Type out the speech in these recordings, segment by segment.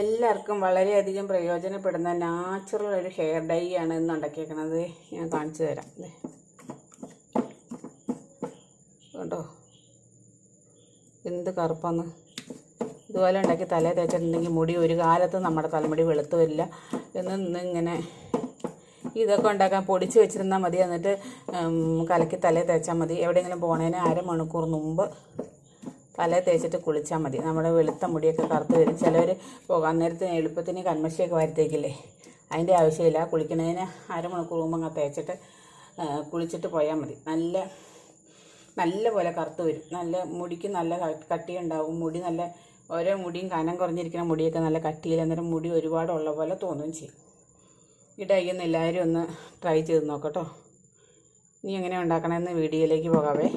എല്ലാവർക്കും വളരെയധികം പ്രയോജനപ്പെടുന്ന നാച്ചുറൽ ഒരു ഹെയർ ഡൈ ആണ് ഇന്ന് ഉണ്ടാക്കിയേക്കുന്നത് ഞാൻ കാണിച്ചു തരാം. കണ്ടോ? എന്ത് കറുപ്പാന്ന്. ഇതുപോലെ ഉണ്ടാക്കി തലേ തേച്ചിട്ടുണ്ടെങ്കിൽ മുടി ഒരു കാലത്ത് നമ്മുടെ തലമുടി വെളുത്തു വരില്ല എന്ന് ഇങ്ങനെ ഇതൊക്കെ ഉണ്ടാക്കാൻ പൊടിച്ച് വെച്ചിരുന്നാൽ മതി. എന്നിട്ട് കലക്കി തലേ തേച്ചാൽ മതി. എവിടെയെങ്കിലും പോണേന് അരമണിക്കൂർ മുമ്പ് തലേ തേച്ചിട്ട് കുളിച്ചാൽ മതി. നമ്മുടെ വെളുത്ത മുടിയൊക്കെ കറുത്ത് വരും. ചിലവർ പോകാൻ നേരത്തിന് എളുപ്പത്തിന് കൺമശിയൊക്കെ വരുത്തേക്കില്ലേ? അതിന്റെ ആവശ്യമില്ല. കുളിക്കുന്നതിന് അരമണിക്കൂർ മുമ്പ് തേച്ചിട്ട് കുളിച്ചിട്ട് പോയാൽ മതി. നല്ല നല്ല പോലെ കറുത്ത് വരും. നല്ല മുടിക്ക് നല്ല കട്ടി കട്ടിയുണ്ടാവും. മുടി നല്ല ഓരോ മുടിയും കനം കുറഞ്ഞിരിക്കുന്ന മുടിയൊക്കെ നല്ല കട്ടിയിൽ അന്നേരം മുടി ഒരുപാടുള്ള പോലെ തോന്നുകയും ചെയ്യും. ഈ ഡൈ ഒന്ന് എല്ലാവരും ഒന്ന് ട്രൈ ചെയ്ത് നോക്കട്ടോ നീ എങ്ങനെ ഉണ്ടാക്കണമെന്ന് വീഡിയോയിലേക്ക് പോകാവേ.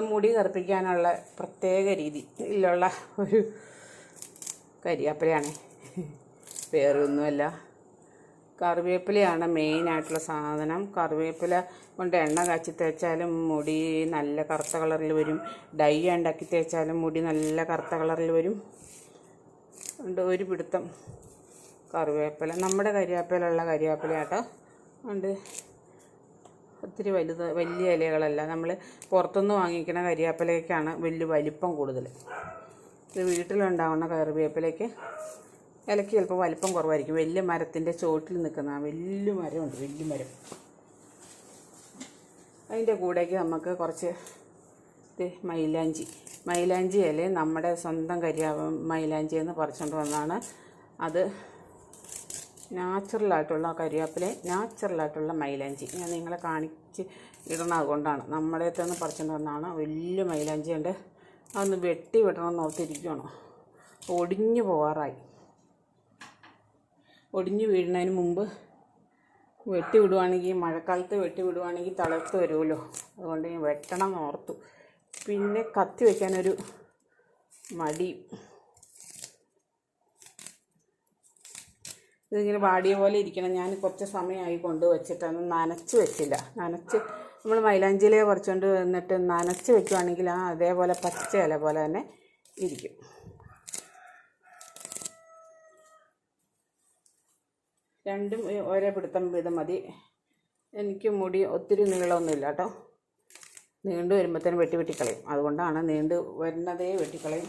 ഇന്ന് മുടി കറുപ്പിക്കാനുള്ള പ്രത്യേക രീതിയിലുള്ള ഒരു കരിയാപ്പിലയാണ്. വേറെ ഒന്നുമല്ല കറിവേപ്പിലയാണ് മെയിനായിട്ടുള്ള സാധനം. കറിവേപ്പില കൊണ്ട് എണ്ണ കാച്ചി തേച്ചാലും മുടി നല്ല കറുത്ത കളറിൽ വരും. ഡൈ ഉണ്ടാക്കി തേച്ചാലും മുടി നല്ല കറുത്ത കളറിൽ വരും. ഉണ്ട് ഒരു പിടുത്തം കറിവേപ്പില. നമ്മുടെ കരിവേപ്പിലുള്ള കരിവേപ്പില കേട്ടോ ഉണ്ട് ഒത്തിരി വലുത് വലിയ ഇലകളല്ല. നമ്മൾ പുറത്തുനിന്ന് വാങ്ങിക്കുന്ന കരിവേപ്പിലയ്ക്കാണ് വലിയ വലിപ്പം കൂടുതൽ. ഇത് വീട്ടിലുണ്ടാവുന്ന കറിവേപ്പിലയ്ക്ക് ഇലയ്ക്ക് ചിലപ്പോൾ വലിപ്പം കുറവായിരിക്കും. വലിയ മരത്തിന്റെ ചോട്ടിൽ നിൽക്കുന്ന വലിയ മരമുണ്ട് വലിയ മരം. അതിന്റെ കൂടേക്ക് നമുക്ക് കുറച്ച് മൈലാഞ്ചി. മൈലാഞ്ചി ഇല നമ്മുടെ സ്വന്തം കരിയാവ് മൈലാഞ്ചി എന്ന് പറിച്ചുകൊണ്ട് വന്നതാണ്. അത് നാച്ചുറലായിട്ടുള്ള കരിവേപ്പില നാച്ചുറലായിട്ടുള്ള മൈലാഞ്ചി. ഞാൻ നിങ്ങളെ കാണിച്ച് ഇടണം കൊണ്ടാണ് നമ്മുടെ തന്നെ വന്നാണ്. വലിയ മൈലാഞ്ചി ഉണ്ട്. അതൊന്ന് വെട്ടി വിടണമെന്ന് ഓർത്തിരിക്കുകയാണ് ഒടിഞ്ഞു പോകാറായി ഒടിഞ്ഞു വീഴുന്നതിന് മുമ്പ് വെട്ടി വിടുവാണെങ്കിൽ മഴക്കാലത്ത് വെട്ടി വിടുവാണെങ്കിൽ തളർത്ത് വരുമല്ലോ. അതുകൊണ്ട് ഞാൻ വെട്ടണം ഓർത്തു. പിന്നെ കത്തി വയ്ക്കാനൊരു മടി. ഇതിങ്ങനെ വാടിയ പോലെ ഇരിക്കണം. ഞാൻ കുറച്ച് സമയമായി കൊണ്ട് വെച്ചിട്ടൊന്നും നനച്ച് വെച്ചില്ല. നനച്ച് നമ്മൾ മൈലാഞ്ചിയിലെ കുറച്ചുകൊണ്ട് വന്നിട്ട് നനച്ച് വെക്കുവാണെങ്കിൽ ആ അതേപോലെ പച്ച ഇല പോലെ തന്നെ ഇരിക്കും. രണ്ടും ഒരേ പിടുത്തം വീതം മതി. എനിക്ക് മുടി ഒത്തിരി നീളമൊന്നുമില്ല കേട്ടോ. നീണ്ടു വരുമ്പോഴത്തേനും വെട്ടി വെട്ടിക്കളയും. അതുകൊണ്ടാണ് നീണ്ടു വരുന്നതേ വെട്ടിക്കളയും.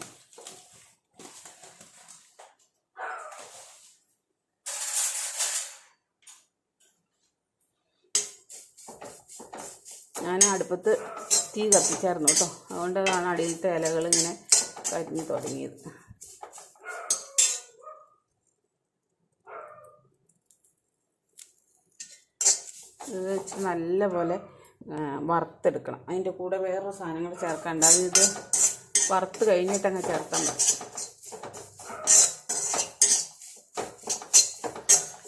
ഞാൻ അടുപ്പത്ത് തീ കത്തിച്ചായിരുന്നു കേട്ടോ. അതുകൊണ്ടാണ് അടിയിലത്തെ ഇലകൾ ഇങ്ങനെ കരിഞ്ഞു തുടങ്ങിയത്. ഇത് വെച്ച് നല്ലപോലെ പോലെ വറുത്തെടുക്കണം. അതിന്റെ കൂടെ വേറൊരു സാധനങ്ങൾ ചേർക്കണ്ട അത് ഇത് വറുത്ത് കഴിഞ്ഞിട്ടങ്ങ് ചേർക്കാൻ പറ്റും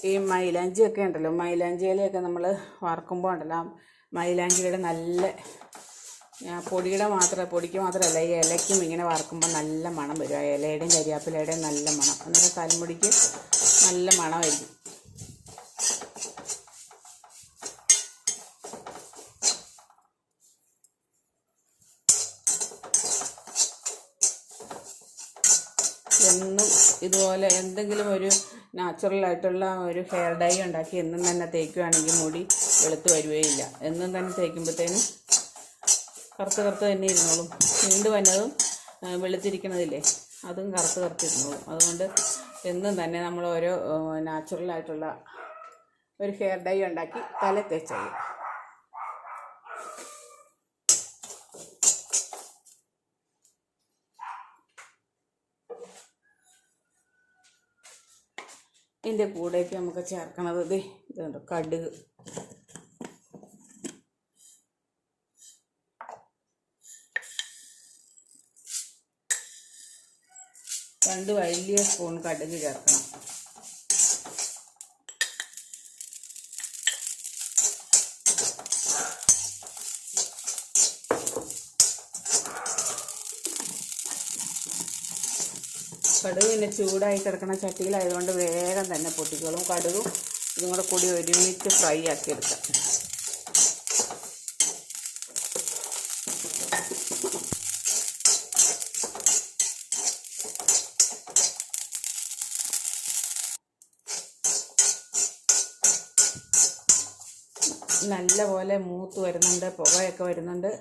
ഈ മൈലാഞ്ചിയൊക്കെ ഉണ്ടല്ലോ. മൈലാഞ്ചി ഇലയൊക്കെ നമ്മൾ വറക്കുമ്പോൾ ഉണ്ടല്ലോ. മൈലാഞ്ചിയുടെ നല്ല പൊടിയുടെ മാത്രം പൊടിക്ക് മാത്രമല്ല ഈ ഇലയ്ക്കും ഇങ്ങനെ വറക്കുമ്പോൾ നല്ല മണം വരും. ആ ഇലയുടെയും കരിയാപ്പിലയുടെയും നല്ല മണം. അന്നേരം തലമുടിക്ക് നല്ല മണമായിരിക്കും. ഇതുപോലെ എന്തെങ്കിലും ഒരു നാച്ചുറലായിട്ടുള്ള ഒരു ഹെയർ ഡൈ ഉണ്ടാക്കി എന്നും തന്നെ തേക്കുകയാണെങ്കിൽ മുടി വെളുത്ത് വരികയില്ല. എന്നും തന്നെ തേക്കുമ്പോഴത്തേനും കറുത്ത് കറുത്ത് തന്നെ ഇരുന്നോളും. നീണ്ടു വന്നതും വെളുത്തിരിക്കണതില്ലേ അതും കറുത്ത് കറുത്തിരുന്നോളും അതുകൊണ്ട് എന്നും തന്നെ നമ്മൾ ഓരോ നാച്ചുറലായിട്ടുള്ള ഒരു ഹെയർ ഡൈ ഉണ്ടാക്കി തല തേച്ചാൽ ഇതിന്റെ കൂടെയൊക്കെ നമുക്ക് ചേർക്കണത് ഇത് ഇതുണ്ട് കടുക്. രണ്ട് വലിയ സ്പൂൺ കടുക് ചേർക്കണം. കടുക് പിന്നെ ചൂടായി കിടക്കുന്ന ചട്ടിയിലായതുകൊണ്ട് വേഗം തന്നെ പൊട്ടിക്കോളും. കടുകും ഇതും കൂടെ കൂടി ഒരുമിച്ച് ഫ്രൈ ആക്കി എടുക്കാം. നല്ലപോലെ മൂത്ത് വരുന്നുണ്ട് പുകയൊക്കെ വരുന്നുണ്ട്.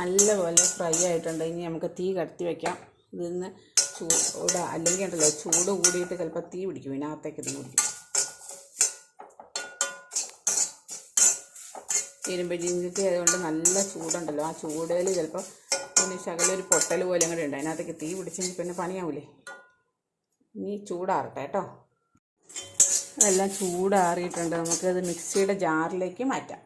നല്ലപോലെ ഫ്രൈ ആയിട്ടുണ്ട്. ഇനി നമുക്ക് തീ കടത്തി വെക്കാം. ഇതിന്ന് ചൂട് അല്ലെങ്കിൽ ഉണ്ടല്ലോ ചൂട് കൂടിയിട്ട് ചിലപ്പോൾ തീ പിടിക്കും. ഇതിനകത്തേക്ക് തീ പിടിക്കും. ഇരുമ്പ് അതുകൊണ്ട് നല്ല ചൂടുണ്ടല്ലോ. ആ ചൂടേൽ ചിലപ്പോൾ പിന്നെ ശകലൊരു പൊട്ടൽ പോലെ അങ്ങോട്ട് ഉണ്ട് അതിനകത്തേക്ക് തീ പിടിച്ചെങ്കിൽ പിന്നെ പണിയാവൂലേ? ഇനി ചൂടാറട്ടെ കേട്ടോ. അതെല്ലാം ചൂടാറിയിട്ടുണ്ട്. നമുക്കത് മിക്സിയുടെ ജാറിലേക്ക് മാറ്റാം.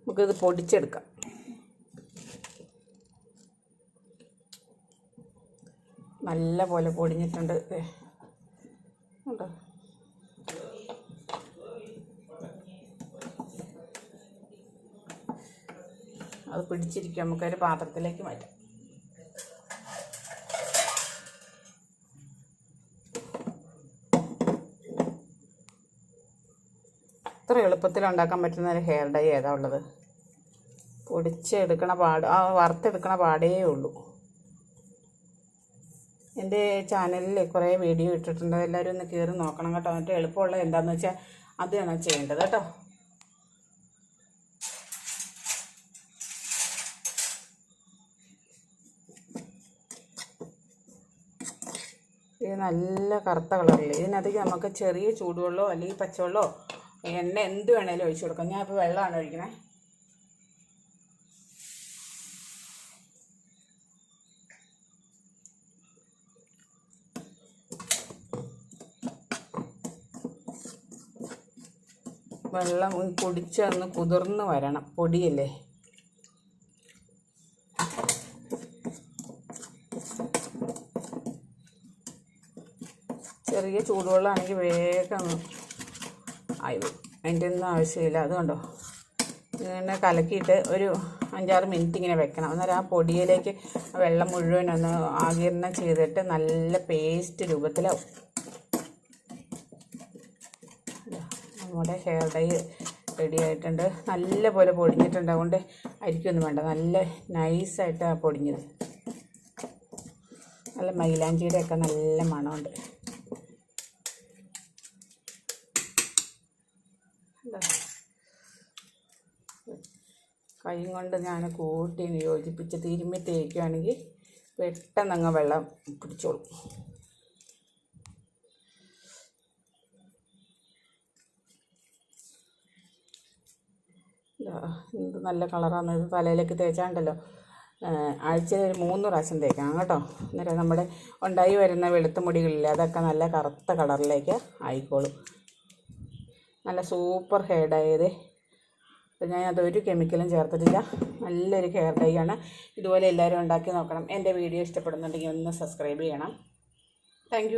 നമുക്കിത് പൊടിച്ചെടുക്കാം. നല്ല പോലെ പൊടിഞ്ഞിട്ടുണ്ട്. ദേ. കണ്ടോ? അത് പിടിച്ചിരിക്കും നമുക്കൊരു പാത്രത്തിലേക്ക് മാറ്റാം. എളുപ്പത്തിൽ ഉണ്ടാക്കാൻ പറ്റുന്ന ഒരു ഹെയർ ഡൈ ഏതാ ഉള്ളത്? പൊടിച്ചെടുക്കണ പാട് ആ വറുത്തെടുക്കണ പാടേ ഉള്ളൂ. എന്റെ ചാനലിൽ കുറേ വീഡിയോ ഇട്ടിട്ടുണ്ട്. എല്ലാവരും ഒന്ന് കയറി നോക്കണം കേട്ടോ. എന്നിട്ട് എളുപ്പമുള്ള എന്താണെന്ന് വെച്ചാൽ അതാണ് ചെയ്യേണ്ടത് കേട്ടോ. ഇത് നല്ല കറുത്ത കളറിൽ ഇതിനകത്തേക്ക് നമുക്ക് ചെറിയ ചൂടുവെള്ളമോ അല്ലെങ്കിൽ പച്ചവെള്ളമോ എണ്ണ എന്ത് വേണേലും ഒഴിച്ചു കൊടുക്കാം. ഞാൻ ഇപ്പോൾ വെള്ളമാണ് ഒഴിക്കണേ. വെള്ളം പൊടിച്ചൊന്ന് കുതിർന്ന് വരണം. പൊടിയല്ലേ? ചെറിയ ചൂടുവെള്ളമാണെങ്കിൽ വേഗം ആയി വരും അതിന്റെ ഒന്നും ആവശ്യമില്ല. അതുകൊണ്ടോ ഇങ്ങനെ കലക്കിയിട്ട് ഒരു അഞ്ചാറ് മിനിറ്റ് ഇങ്ങനെ വെക്കണം. അന്നേരം ആ പൊടിയിലേക്ക് വെള്ളം മുഴുവൻ ഒന്ന് ആകിരണം ചെയ്തിട്ട് നല്ല പേസ്റ്റ് രൂപത്തിലാവും നമ്മുടെ ഹെയർ ഡൈ റെഡി ആയിട്ടുണ്ട്. നല്ല പോലെ പൊടിഞ്ഞിട്ടുണ്ട്. അതുകൊണ്ട് അരിക്കൊന്നും വേണ്ട. നല്ല നൈസായിട്ടാണ് പൊടിഞ്ഞത്. നല്ല മൈലാഞ്ചിയുടെ ഒക്കെ നല്ല മണമുണ്ട് ഇതാ. കൈ കൊണ്ട് ഞാൻ കൂട്ടി യോജിപ്പിച്ച് തിരുമ്മി തേക്കുകയാണെങ്കിൽ പെട്ടെന്ന് അങ്ങ് വെള്ളം പിടിച്ചോളും. എന്ത് നല്ല കളറാണ് ഇത് തലയിലേക്ക് തേച്ചാണ്ടല്ലോ. ആഴ്ചയിൽ ഒരു മൂന്ന് പ്രാവശ്യം തേക്കണം കേട്ടോ. അന്നേരം നമ്മുടെ ഉണ്ടായി വരുന്ന വെളുത്ത മുടികളിൽ അതൊക്കെ നല്ല കറുത്ത കളറിലേക്ക് ആയിക്കോളും. നല്ല സൂപ്പർ ഹെയർ ഡൈ ഇത് ഞാൻ ഒരു കെമിക്കലും ചേർത്തിട്ടില്ല. നല്ലൊരു ഹെയർ ഡൈ ആണ്. ഇതുപോലെ എല്ലാവരും ഉണ്ടാക്കി നോക്കണം. എന്റെ വീഡിയോ ഇഷ്ടപ്പെടുന്നുണ്ടെങ്കിൽ ഒന്ന് സബ്സ്ക്രൈബ് ചെയ്യണം. താങ്ക്